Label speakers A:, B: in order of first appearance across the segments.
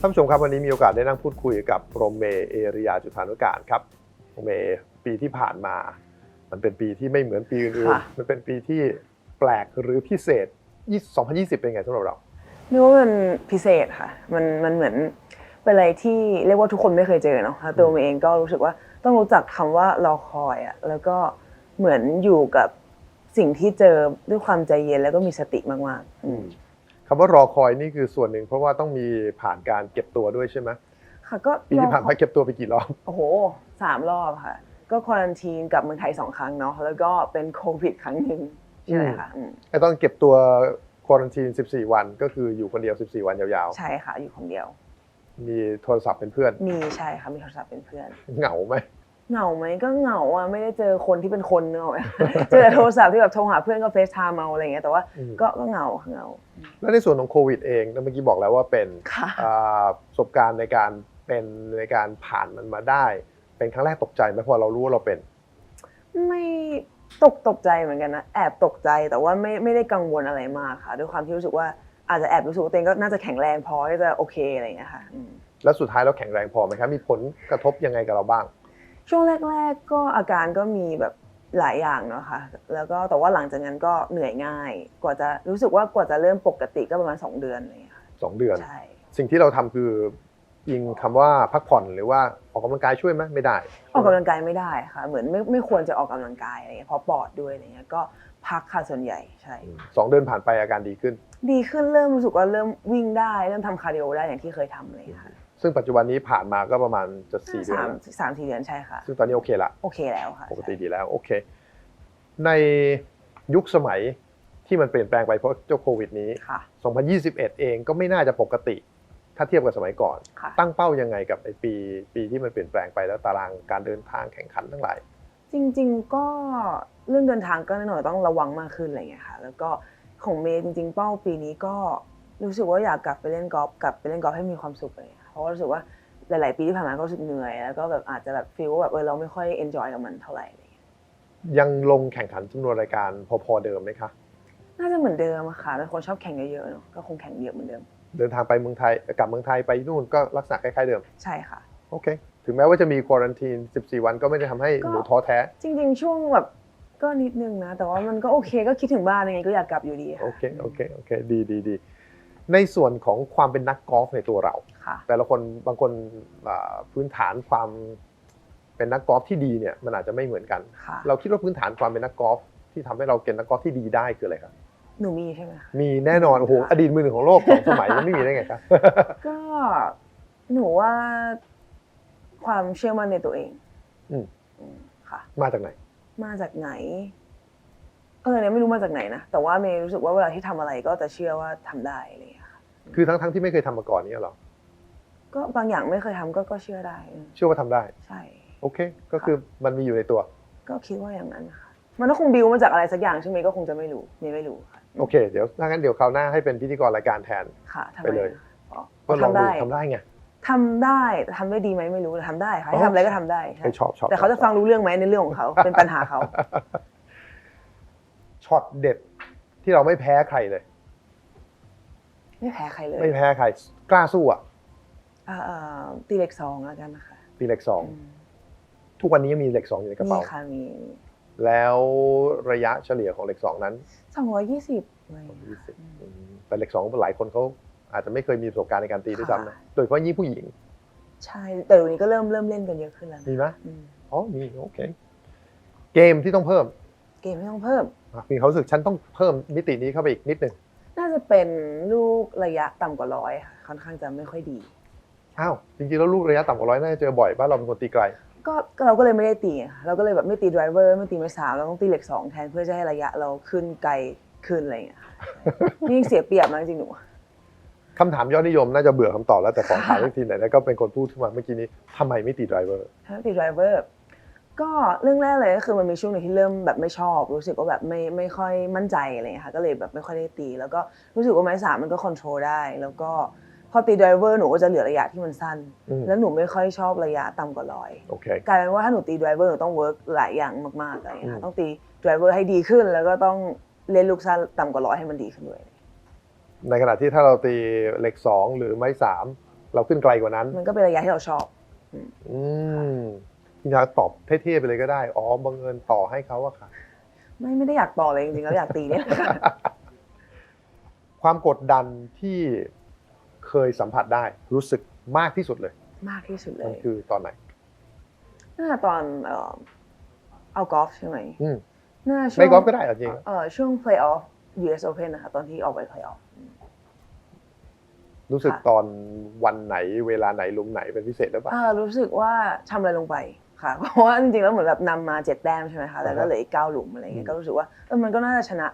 A: ท่านผู้ชมครับวันนี้มีโอกาสได้นั่งพูดคุยกับโปรเมเอริยาจุธานุการครับโปรเมปีที่ผ่านมา มันเป็นปีที่ไม่เหมือนปีอื่น
B: ค่ะ
A: ๆมันเป็นปีที่แปลกหรือพิเศษ 20 20 เป็นไงสำหรับเรา
B: นึกว่ามันพิเศษค่ะ มันมันเหมือนเป็นอะไรที่เรียกว่าทุกคนไม่เคยเจอเนาะแล้วตัวผมเองก็รู้สึกว่าต้องรู้จักคำว่ารอคอยอะแล้วก็เหมือนอยู่กับสิ่งที่เจอด้วยความใจเย็นแล้วก็มีสติมากๆอืม
A: คำว่ารอคอยนี่คือส่วนหนึ่ง เพราะว่าต้องมีผ่านการเก็บตัวด้วยใช่ไหม
B: ค่ะก็
A: ปีที่ผ่าน
B: ร
A: มา
B: อ
A: เก็บตัวไปกี่รอบ
B: โอ้โหสามรอบค่ะ ก็ควอลันทีนกลับเมืองไทยสองครั้งเนาะแล้วก็เป็นโควิดครั้งหนึ่งใช่ไหมคะอืม
A: ไอ้ตอนเก็บตัวควอรันทีน14 วันก็คืออยู่คนเดียว 14 วันยาว
B: ใช่ค่ะ อยู่คนเดียว
A: ๆมีโทรศัพท์เป็นเพื่อน
B: มีใช่ค่ะมีโทรศัพท์เป็นเพื่อน
A: เหงาไหม
B: เหงาไหมก็เหงาอะไม่ได้เจอคนที่เป็นคนเนอะเจอแต่โทรศัพท์ที่แบบโทรหาเพื่อนก็เฟซไทม์เอาอะไรเงี้ยแต่ว่า
A: อืม
B: ก็ก็เหงาเหงา
A: แล้วในส่วนของโควิดเองแล้วเมื่อกี้บอกแล้วว่าเป็น
B: ค่ะ
A: อ่าประสบการณ์ในการเป็นในการผ่านมันมาได้ เป็นครั้งแรกตกใจไหมพอเรารู้ว่าเราเป็น
B: ไม่ตกตกใจเหมือนกันนะแอบตกใจแต่ว่าไม่ไม่ได้กังวลอะไรมากค่ะ ด้วยความที่รู้สึกว่าอาจจะแอบรู้สึกว่าตัวเองก็น่าจะแข็งแรงพอที่จะโอเคอะไรเงี้ยค่ะอืม
A: แล้วสุดท้ายเราแข็งแรงพอไหมครับมีผลกระทบยังไงกับเราบ้าง
B: ช่วงแรก ๆ ก็อาการก็มีแบบหลายอย่างเนาะค่ะ แล้วก็แต่ว่าหลังจากนั้นก็เหนื่อยง่าย กว่าจะรู้สึกว่ากว่าจะเริ่มปกติก็ประมาณสองเดือนอะไรเงี้ยค่ะ
A: 2เดือน
B: ใช่
A: สิ่งที่เราทำคือยิงคำว่าพักผ่อนหรือว่าออกกำลังกายช่วยไหมไม่ได้
B: ออกกำลังกายไม่ได้ค่ะ เหมือนไม่ไม่ควรจะออกกำลังกายอะไรเงี้ยเพราะปอดด้วยอะไรเงี้ยก็พักค่ะส่วนใหญ่ใช่
A: อืมสองเดือนผ่านไปอาการดีขึ้น
B: ดีขึ้นเริ่มรู้สึกว่าเริ่มวิ่งได้เริ่มทำคาร์ดิโอได้อย่างที่เคยทำอะไรเลยค่ะ
A: ซึ่งปัจจุบันนี้ผ่านมาก็ประมาณจะสี่เดือน
B: สาม
A: แล้ว
B: สามสี่เดือนใช่ค่ะ
A: ซึ่งตอนนี้โอเคละ
B: โอเคแล้วค่ะ
A: ปกติดีแล้วโอเค ในยุคสมัยที่มันเปลี่ยนแปลงไปเพราะเจ้าโควิดนี้
B: ค่ะ
A: 2021 เองก็ไม่น่าจะปกติ ถ้าเทียบกับสมัยก่อน
B: ค่ะ
A: ตั้งเป้ายังไงกับไอ้ปีปีที่มันเปลี่ยนแปลงไปแล้วตารางการเดินทางแข่งขันทั้งหลาย
B: จริงๆก็เรื่องเดินทางก็แน่นอนต้องระวังมากขึ้นอะไรเงี้ยค่ะ แล้วก็ของเมย์จริงๆเป้าปีนี้ก็รู้สึกว่าอยากกลับไปเล่นกอล์ฟกลับไปเล่นกอล์ฟให้มีความสุขเลยค่ะเพ ราะว่ารู้สึกว่าหลาย ๆ ปีที่ผ่านมาก็รู้สึกเหนื่อย แล้วก็แบบอาจจะแบบฟีลว่าแบบเออเราไม่ค่อยเอนจอยกับมันเท่าไหร่อะไรเงี้ย
A: ยังลงแข่งขันจำนวนรายการพอๆเดิมไหมคะ
B: น่าจะเหมือนเดิมอะค่ะเป็นคนชอบแข่งเยอะๆเนาะก็คงแข่งเยอะเหมือนเดิม
A: เดินทางไปเมืองไทยกลับเมืองไทยไปนู่นก็ลักษณะคล้ายๆเดิม
B: ใช่ค่ะ
A: โอเค ถึงแม้ว่าจะมีควอรันทีน 14 วันก็ไม่ได้ทำให้
B: ก็
A: หนูท้อแท้
B: จริง ๆ ช่วงแบบก็นิดนึงนะ แต่ว่ามันก็โอเคก็คิดถึงบ้านยังไงก็อยากกลับอยู่ดีค่ะ
A: โอเคโอเคโอเคดีดีดี ในส่วนของความเป็นนักกอล์ฟในตัวเรา
B: ค่ะ
A: แต่ละคนบางคนอ่าพื้นฐานความเป็นนักกอล์ฟที่ดีเนี่ยมันอาจจะไม่เหมือนกัน
B: ค่ะ
A: เราคิดว่าพื้นฐานความเป็นนักกอล์ฟที่ทำให้เราเป็นนักกอล์ฟที่ดีได้คืออะไรครับ
B: หนูมีใช่ไหมคะ
A: มีแน่นอนโอ้โหอดีตมือหนึ่งของโลกสองสมัยมันไม่มีได้ไงครับ
B: ก็หนูว่าความเชื่อมั่นในตัวเอง
A: อืม
B: อืมค่ะ
A: มาจากไหน
B: มาจากไหนเออเนี่ยไม่รู้มาจากไหนนะแต่ว่าเมย์รู้สึกว่าเวลาที่ทำอะไรก็จะเชื่อว่าทำได้อะไรอย่างเงี้ย ค่ะ
A: คือทั้งทั้งที่ไม่เคยทำมาก่อนเนี่ยเหรอ
B: ก็บางอย่างไม่เคยทำก็ก็เชื่อได้อืม
A: เชื่อว่าทำได้
B: ใช่
A: โอเค ก็คือมันมีอยู่ในตัว
B: ก็คิดว่าอย่างนั้นค่ะ มันก็คงบิวมาจากอะไรสักอย่างซึ่งเมย์ก็คงจะไม่รู้เมย์ไม่รู้ค่ะ
A: โอเค เดี๋ยวถ้างั้นเดี๋ยวคราวหน้าให้เป็นพิธีกรรายการแทน
B: ค่ะทำ
A: ไป
B: ไม
A: เลย
B: อะอ๋อ
A: ก็ลอง
B: ทำ
A: ดู
B: ได้
A: ทำได้ไง
B: ทำได้แต่ทำได้ดีไหมไม่รู้แต่ทำได้ค่ะให้
A: อ๋อ
B: ทำอะไรก็ทำได้ใช่
A: ไปชอบชอบ
B: แต่เขาจะฟังรู้เรื่องไหมในเรื่องของเขา เป็นปัญหาเขา
A: ช็อตเด็ดที่เราไม่แพ้ใครเลย
B: ไม่แพ้ใครเลย
A: ไม่แพ้ใคร กล้าสู้อะ
B: อ่าเอ่อตีเล็กสองแล้วกันนะคะ
A: ตีเหล็กสอง
B: อืม
A: ทุกวันนี้ยังมีเหล็กสองอยู่ในกระ
B: มี
A: เป๋า
B: ค่ะมี
A: แล้วระยะเฉลี่ยของเหล็กสองนั้น
B: สองร้อยยี่สิบอะไร
A: 20อืมแต่เหล็กสองหลายคนเขาอาจจะไม่เคยมีประสบการณ์ในการตีด้วยซ้ำนะ
B: ค่ะ
A: โดยเฉพาะยิ่งผู้หญิง
B: ใช่แต่เดี๋ยวนี้ก็เริ่มเริ่มเล่นกันเยอะขึ้นแล้วนะ
A: มีไหม
B: อืม
A: อ๋อมีโอเค เกมที่ต้องเพิ่ม
B: เกมไม่ต้องเพิ่ม
A: อะมีเขามรู้สึกฉันต้องเพิ่มมิตินี้เข้าไปอีกนิดหนึ่ง
B: น่า จะเป็นลูกระยะต่ำกว่าร้อยค่ะค่อนข้างจะไม่ค่อยดี
A: อ้าวจริงๆแล้วลูกระยะต่ำกว่าร้อยน่าจะเจอบ่อยบ้านเราเป็นคนตีไกล
B: ก็ก็เราก็เลยไม่ได้ตีไงค่ะเราก็เลยแบบไม่ตีไดรเวอร์ไม่ตีไม้สามเราต้องตีเหล็กสองแทนเพื่อจะให้ระยะเราขึ้นไกลขึ้นอะไรอย่างเงี้ยค่ะนี่ยังเสียเปรียบนะจริงๆหนู
A: คำถามยอดนิยมน่าจะเบื่อคำตอบแล้วแต่ขอถามอีกทีหน่อยแล้วก็เป็นคนพูดขึ้นมาเมื่อกี้นี้ทำไมไม่ตีไดรเวอร์
B: ถ้าตีไดรเวอร์ ก็เรื่องแรกเลยก็คือมันมีช่วงหนึงที่เริ่มแบบไม่ชอบ รู้สึกว่าแบบไม่ไม่ค่อยมั่นใจอะไรอย่างเงี้ยค่ะก็เลยแบบไม่ค่อยได้ตี แล้วก็รู้สึกว่าไม้สามมันก็คอนโทรลได้ แล้วก็พอตีไดรเวอร์หนูก็จะเหลือระยะที่มันสั้น
A: อืม
B: แล้วหนูไม่ค่อยชอบระยะต่ำกว่าร้อย
A: โอเค
B: กลายเป็นว่าถ้าหนูตีไดรเวอร์หนูต้องเวิร์กหลายอย่างมากๆอะไรอย่างเงี้ย
A: อื
B: ค่ะ
A: ม
B: ต้องตีไดรเวอร์ให้ดีขึ้น แล้วก็ต้องเล่นลูกสั้นต่ำกว่าร้อยให้มันดีขึ้นด้วย
A: ในขณะที่ถ้าเราตีเหล็กสองหรือไม้สามเราขึ้นไกลกว่านั้น
B: มันก็เป็นระยะที่เราชอบ
A: อืม พี่นาตอบเท่ๆไปเลยก็ได้ อ๋อบังเอิญต่อให้เขาอะค่ะ
B: ไม่ไม่ได้อยากต่อเลยจริงๆแล้วอยากตีเนี่ยแหละค่ะ
A: ความกดดันที่เคยสัมผัสได้รู้สึกมากที่สุดเลย
B: มากที่สุดเล
A: มัน
B: ย
A: คือตอนไหน
B: น่าตอนเอ่อเอากอล์ฟใช่ไหม
A: อืม
B: น่าช่วง
A: ไม่กอล์ฟก็ได้เหรอจริง
B: เอ่อช่วง playoff US Open นะคะตอนที่ออกไป playoff
A: รู้สึก
B: ค่ะ
A: ตอนวันไหนเวลาไหนลุมไหนเป็นพิเศษหรือเปล่า
B: เอ่อรู้สึกว่าทำอะไรลงไป ค่ะ เพราะว่าจริงๆแล้วเหมือนแบบนำมาเจ็ดแต้มใช่ไหมคะแล้วก็เหลืออีกเก้าหลุมอะไรเงี้
A: อื
B: ย
A: ม
B: ก็รู้สึกว่าเออมันก็น่าจะชนะ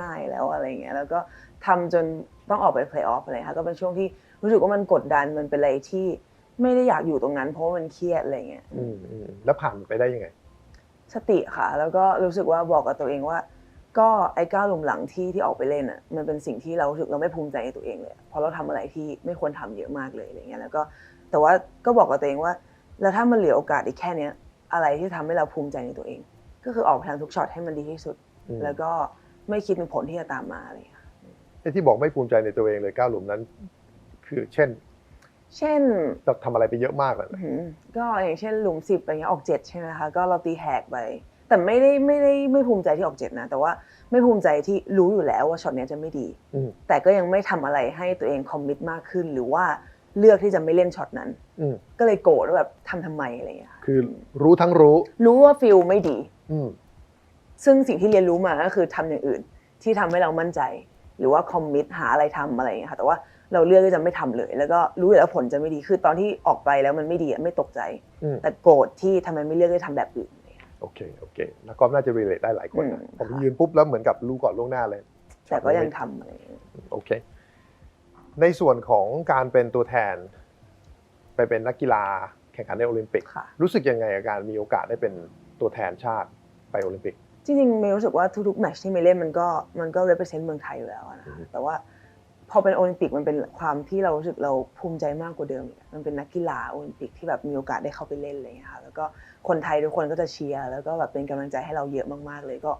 B: ง่าย ๆ แล้วอะไรเงี้ยแล้วก็ทำจนต้องออกไป playoff อะไรค่ะก็เป็นช่วงที่รู้สึกว่ามันกดดันมันเป็นอะไรที่ไม่ได้อยากอยู่ตรงนั้น เพราะว่ามันเครียดอะไรเงี้ย
A: อืมอืมแล้วผ่านไปได้ยังไง
B: สติค่ะ แล้วก็รู้สึกว่าบอกกับตัวเองว่า ก็ไอ้ก้าวหลุมหลังที่ที่ออกไปเล่นอะมันเป็นสิ่งที่เรารู้สึกเราไม่ภูมิใจในตัวเองเลยอะเพราะเราทำอะไรที่ไม่ควรทำเยอะมากเลยอะไรเงี้ยแล้วก็แต่ว่าก็บอกกับตัวเองว่า แล้วถ้ามันเหลือโอกาสอีกแค่เนี้ยอะไรที่ทำให้เราภูมิใจในตัวเอง ก็คือออกไปทำทุกช็อตให้มันดีที่สุด
A: อืม
B: แล้วก็ไม่คิดถึงผลที่จะตามมาอะไรเงี้ย
A: ไอ้ที่บอกไม่ภูมิใจในตัวเองเลยก้าวหลุมนั้น คือเช่น
B: เช่น
A: เราทำอะไรไปเยอะมากเลย
B: อื้อหือก็อย่างเช่นหลุมสิบอะไรเงี้ยออกเจ็ดใช่ไหมคะก็เราตีแหกไป แต่ไม่ได้ไม่ได้ไม่ภูมิใจที่ออกเจ็ดนะ แต่ว่าไม่ภูมิใจที่รู้อยู่แล้วว่าช็อตเนี้ยจะไม่ดี
A: อืม
B: แต่ก็ยังไม่ทำอะไรให้ตัวเองคอมมิตมากขึ้นหรือว่า เลือกที่จะไม่เล่นช็อตนั้น
A: อืม
B: ก็เลยโกรธว่าแบบทำทำไมอะไรเงี้ยค่ะ
A: คือรู้ทั้งรู้
B: รู้ว่าฟิลไม่ดี
A: อืม
B: ซึ่งสิ่งที่เรียนรู้มาก็คือทำอย่างอื่น ที่ทำให้เรามั่นใจ หรือว่าคอมมิตหาอะไรทำอะไรอย่างเงี้ยค่ะแต่ว่าเราเลือกที่จะไม่ทำเลย แล้วก็รู้อยู่แล้วผลจะไม่ดีคือตอนที่ออกไปแล้วมันไม่ดีอะไม่ตกใจ
A: อืม
B: แต่โกรธที่ทำไมไม่เลือกที่ทำแบบอื่นอะไรเงี้ย
A: โอเคโอเคนักกอล์ฟน่าจะรีเลทได้หลายคนนะ
B: อืม
A: ผมยืนปุ๊บแล้วเหมือนกับรู้ก่อนล่วงหน้าเลย
B: แต่ก็ยังทำอะไรอย่างเงี้ย
A: โอเค ในส่วนของการเป็นตัวแทน ไปเป็นนักกีฬาแข่งขันในโอลิมปิก
B: ค่ะ
A: รู้สึกยังไงกับการมีโอกาสได้เป็นตัวแทนชาติไปโอลิมปิก
B: จริงๆเมย์รู้สึกว่าทุกๆแมตช์ที่เมย์เล่นมันก็มันก็ represent เมืองไทยอยู่แล้วอะนะ
A: อื
B: คะ
A: อฮึ
B: แต่ว่าพอเป็นโอลิมปิกมันเป็นความที่เรารู้สึกเราภูมิใจมากกว่าเดิมอีกมันเป็นนักกีฬาโอลิมปิกที่แบบมีโอกาสได้เข้าไปเล่นอะไรอย่างเงี้ยค่ะแล้วก็คนไทยทุกคนก็จะเชียร์แล้วก็แบบเป็นกำลังใจให้เราเยอะมากๆเลยก็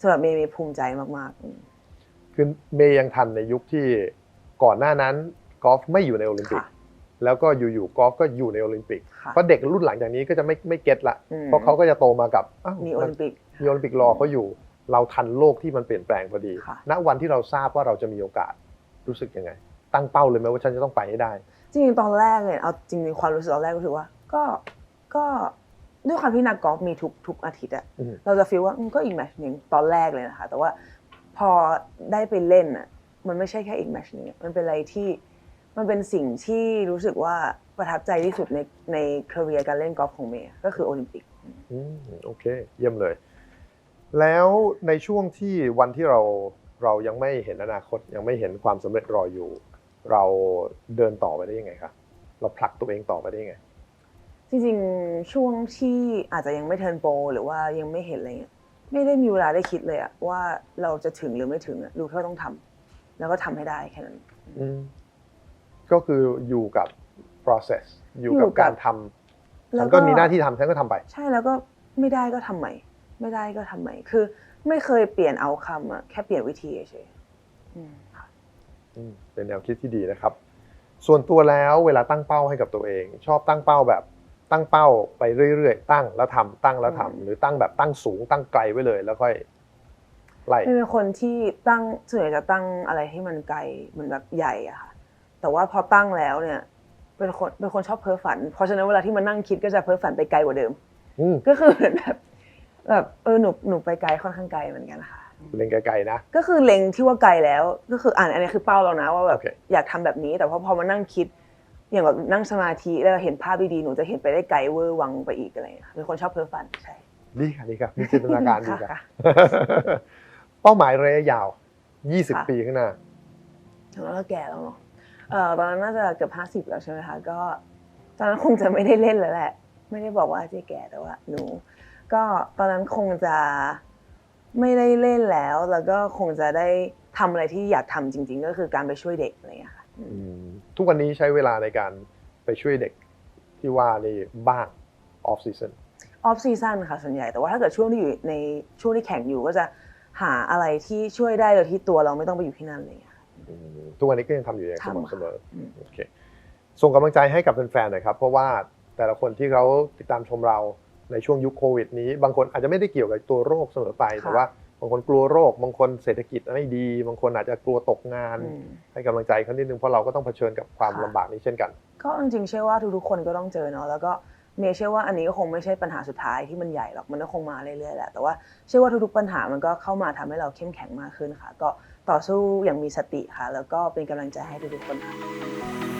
B: สำหรับเมย์เมย์ภูมิใจมากๆอืม
A: คือเมย์ยังทันในยุคที่ ก่อนหน้านั้นกอล์ฟไม่อยู่ในโอลิมปิก
B: ค่ะ
A: แล้วก็อยู่ๆกอล์ฟก็อยู่ในโอลิมปิก
B: ค่ะ
A: เพราะเด็กรุ่นหลังจากนี้ก็จะไม่ไม่เก็ตละ
B: อืม
A: เพราะเขาก็จะโตมากับอ้าว
B: มีโอลิมปิก
A: มีโอลิมปิกรอเขาอยู่ เราทันโลกที่มันเปลี่ยนแปลงพอดี
B: ค่ะ
A: ณวันที่เราทราบว่าเราจะมีโอกาสรู้สึกยังไง ตั้งเป้าเลยไหมว่าฉันจะต้องไปให้ได้
B: จริงๆตอนแรกเนี่ยเอาจริงๆความรู้สึกตอนแรกรู้สึกว่า ก็ก็ด้วยความที่นักกอล์ฟมีทุกทุกอาทิตย์อะ
A: อืม
B: เราจะฟีลว่าอืมก็อีกแมตช์หนึ่งตอนแรกเลยนะคะ แต่ว่าพอได้ไปเล่นอะ มันไม่ใช่แค่อีกแมตช์หนึ่งอะมันเป็นอะไรที่มันเป็นสิ่งที่รู้สึกว่าประทับใจที่สุดในในคาเรียการเล่นกอล์ฟของเมย์ก็คือโอลิมปิก
A: อืมโอเค เยี่ยมเลย แล้วในช่วงที่วันที่เราเรายังไม่เห็นอนาคต ยังไม่เห็นความสำเร็จรออยู่ เราเดินต่อไปได้ยังไงครับเราผลักตัวเองต่อไปได้ยังไง
B: จริงๆ ช่วงที่อาจจะยังไม่เทิร์นโปรหรือว่ายังไม่เห็นอะไรเงี้ยไม่ได้มีเวลาได้คิดเลยอะว่าเราจะถึงหรือไม่ถึงอะรู้แค่ว่าต้องทำ แล้วก็ทำให้ได้แค่นั้น
A: อืมก็คืออยู่กับ process อยู่
B: อยู่
A: กับ
B: กับ
A: การทำฉันก็มีหน้าที่ทำฉันก็ทำไป
B: ใช่แล้วก็ไม่ได้ก็ทำใหม่ไม่ได้ก็ทำใหม่คือ ไม่เคยเปลี่ยนเอาคำอะแค่เปลี่ยนวิธีเฉยๆอืมค่ะ
A: อืมเป็นแนวคิดที่ดีนะครับ ส่วนตัวแล้วเวลาตั้งเป้าให้กับตัวเอง ชอบตั้งเป้าแบบตั้งเป้าไปเรื่อยๆ ตั้งแล้วทำตั้งแล้วทำ
B: อืม
A: หรือตั้งแบบตั้งสูงตั้งไกลไว้เลย แล้วค่อย ไล่
B: ไม่เป็นคนที่ตั้งส่วนใหญ่จะตั้งอะไรที่มันไกลเหมือนแบบใหญ่อะค่ะ แต่ว่าพอตั้งแล้วเนี่ย เป็นคนเป็นคนชอบเพ้อฝัน เพราะฉะนั้นเวลาที่มานั่งคิดก็จะเพ้อฝันไปไกลกว่าเดิม
A: อืม
B: ก็คือเหมือนแบบแบบเออหนูหนูไปไกลค่อนข้างไกลเหมือนกันค่ะ
A: เล็งไกลๆนะ
B: ก็คือเล็งที่ว่าไกลแล้ว ก็คืออ่านอันนี้คือเป้าเรานะว่าแบบ
A: โอเค
B: อยากทำแบบนี้ แต่พอพอมานั่งคิด อย่างแบบนั่งสมาธิแล้วเห็นภาพดีๆหนูจะเห็นไปได้ไกลเวอร์วังไปอีกอะไรอย่างเงี้ยค่ะเป็นคนชอบเพ้อฝันใช่
A: ดีค่ะดีค่ะมีจินตนาการดี
B: ค่ะ
A: ค่ะ
B: ค่ะ
A: เป้าหมายระยะยาว
B: ค่ะ
A: 20ปีข้างหน้า
B: ถึงแล้วก็แก่แล้วเนาะเอ่อตอนนั้นน่าจะเกือบห้าสิบ50แล้วใช่ไหมคะ ก็ตอนนั้นคงจะไม่ได้เล่นแล้วแหละ ไม่ได้บอกว่าเจ๊แก่แต่ว่าหนู ก็ตอนนั้นคงจะไม่ได้เล่นแล้ว แล้วก็คงจะได้ทำอะไรที่อยากทำจริง ๆ ก็คือการไปช่วยเด็กอะไรอย่างเงี้ยค่ะอืม
A: อืมทุกวันนี้ใช้เวลาในการไปช่วยเด็กที่ว่านี่บ้าง off season
B: ออฟซีซันค่ะส่วนใหญ่แต่ว่าถ้าเกิดช่วงที่อยู่ในช่วงที่แข่งอยู่ก็จะ หาอะไรที่ช่วยได้โดยที่ตัวเราไม่ต้องไปอยู่ที่นั่นอะไรอย่างเลยค่ะ
A: อืมทุกวันนี้ก็ยังทำอยู่อย่างสม่ำ
B: ทำค่ะ
A: เสมอ
B: อืม
A: โอเคส่งกำลังใจให้กับแฟนๆหน่อยครับ เพราะว่าแต่ละคนที่เขาติดตามชมเราในช่วงยุคโควิดนี้ บางคนอาจจะไม่ได้เกี่ยวกับตัวโรคเสมอไป
B: ค่ะ
A: แต่ว่าบางคนกลัวโรค บางคนเศรษฐกิจไม่ดี บางคนอาจจะกลัวตกงาน
B: อืม
A: ให้กำลังใจเขานิดนึงเพราะเราก็ต้องเผชิญกับความ
B: ค่ะ
A: ลำบากนี้เช่นกัน
B: ก็จริงๆเชื่อว่าทุกๆคนก็ต้องเจอเนาะแล้วก็ เมย์เชื่อว่าอันนี้ก็คงไม่ใช่ปัญหาสุดท้ายที่มันใหญ่หรอกมันก็คงมาเรื่อยๆแหละแต่ว่าเชื่อว่าทุกๆปัญหามันก็เข้ามาทำให้เราเข้มแข็งมากขึ้นค่ะ ก็ต่อสู้อย่างมีสติค่ะ แล้วก็เป็นกำลังใจให้ทุกๆคนค่ะ